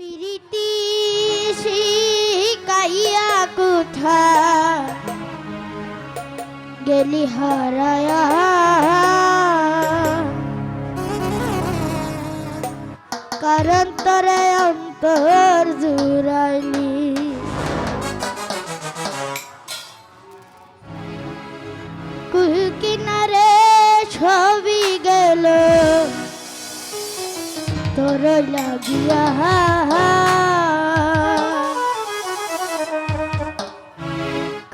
পিরিতি শিকাইয়া কোথা গেলি হারায়া। কারণ তরে অন্তর জুড়াইলি। তোর লাগিয়া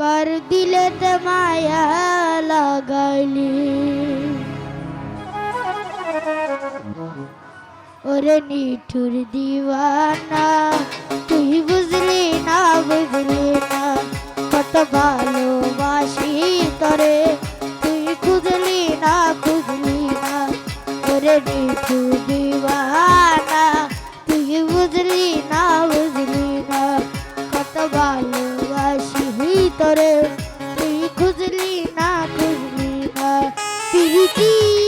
কর দিলে তে মায়া লাগাইলি। ওরে নিঠুর দিওয়ানা, তুই বুঝলি না বুঝলি না, কত ভালোবাসি পিরিতি কারিয়া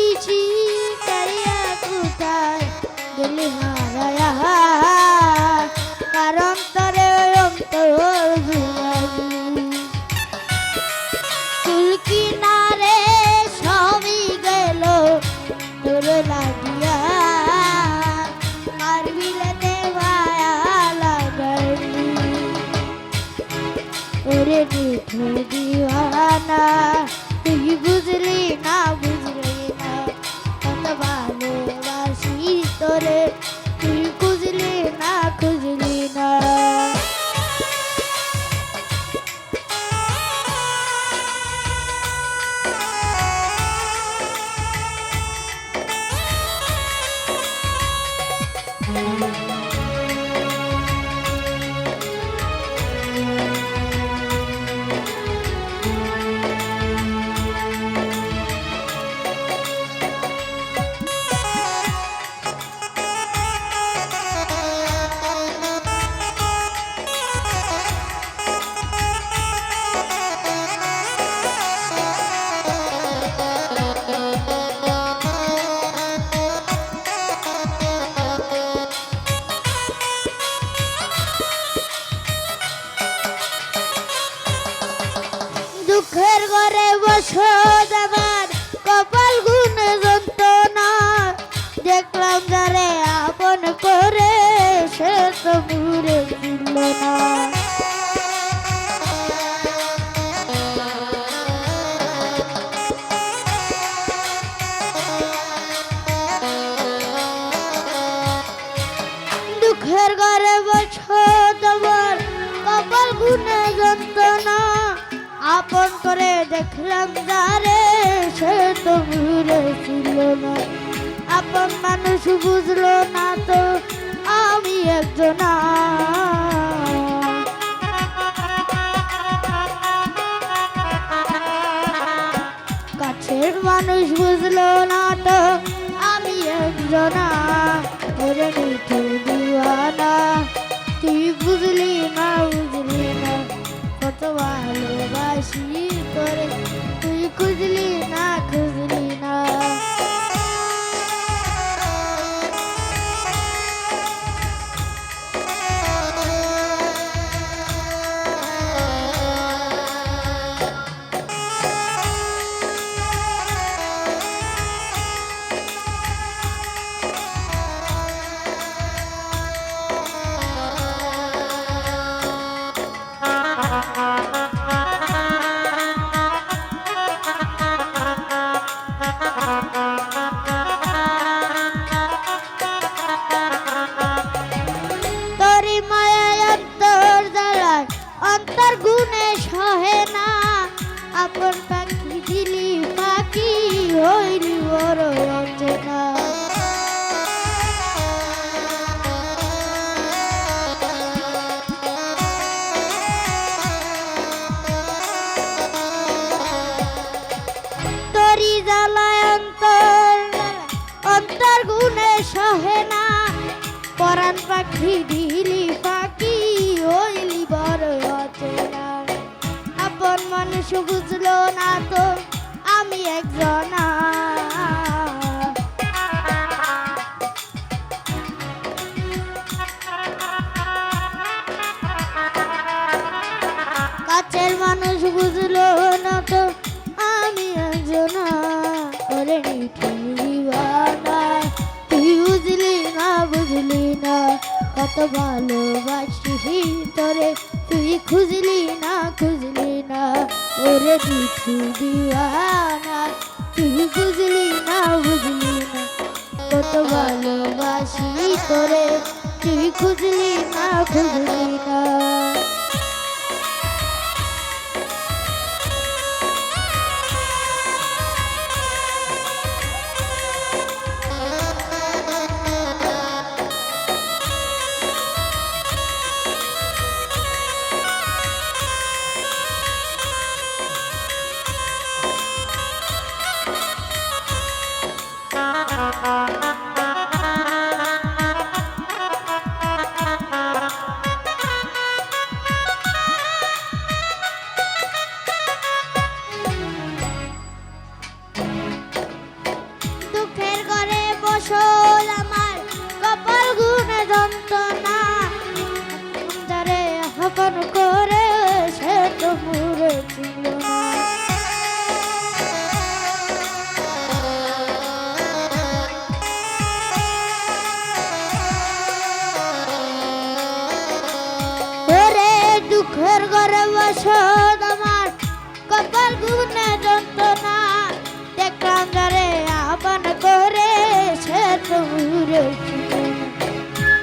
তোরে দুঃখের ঘরে বসো যাবার কপাল গুনে যন্ত্রণা। দেখলাম যারে আপন করে, সে তো ঘুরে দিল না আপন করে দেখলাম যারে, সে তো ঘুরে ছিল না। আপন মানুষ বুঝলো না তো আমি একজনা কাছের মানুষ বুঝলো না তো আমি একজনা ওরে অন্তর গুণে সহে না। আপন পাখি দিলি, পাখি হইলি বড় অচেনা অন্তর গুণে সহে না। পরাণ পাখি মানুষ বুঝলো না তো, আমি একজন কাছের মানুষ বুঝলো না তো, আমি একজন ওরে তুই বুঝলি না বুঝলি না, কত ভালোবাসি তোরে, তুই খুঁজলি না খুঁজলি না। ওরে দিছু দিওয়ানা, তুই বুঝলি না বুঝলি না, কত ভালোবাসি তোরে, তুই খুঁজলি না খুঁজলি না। ঘরে আমার, কপাল গুনে যন্ত্রণা। দেখলাম যারে আপন করে সে তো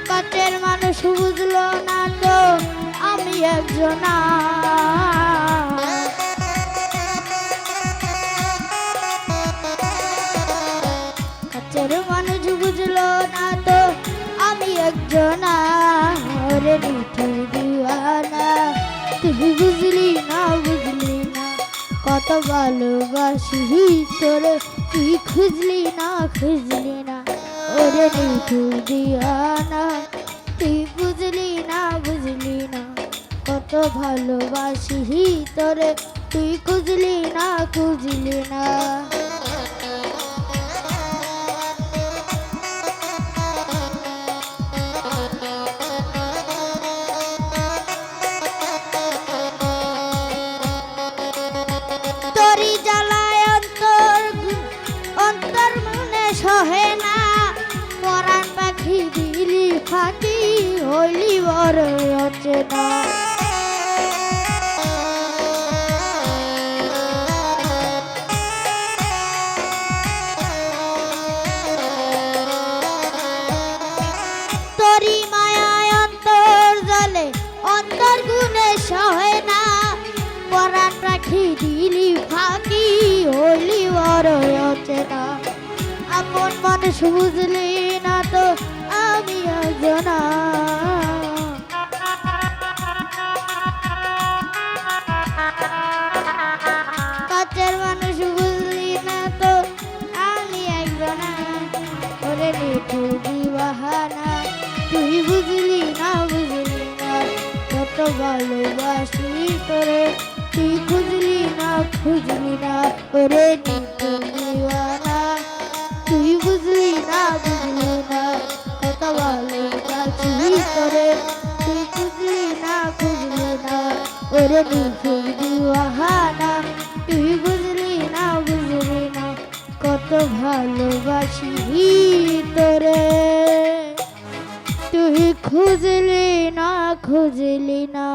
কাছের মানুষ বুঝলো না তো, আমি একজনা ভালোবাসি তোরে তুই খুঁজলি না খুঁজলি না। ওরে নিঠুর না তুই বুঝলি না বুঝলি না। কত ভালোবাসি তোরে তুই খুঁজলি না খুঁজলি না। সহে না। পরাণ পাখি দিলি ফাঁকি হইলি বড় অচেনা তরি বুঝলি না তো আমি একজনা কাছের মানুষ বুঝলি না তো আমি একজনা ওরে নিঠু দিবাহানা, তুই বুঝলি না বুঝলি না। কত ভালোবাসি তোরে, তুই খুঁজলি না খুঁজলি না। ওরে নিঠু দিওয়ানা বুঝলি না বুঝলি না ভালোবাসি তোরে তুই খুঁজলি না খুঁজলি না ওরে বুঝলি না বুঝলি না কত ভালোবাসি তোরে তুই খুঁজলি না খুঁজলি না।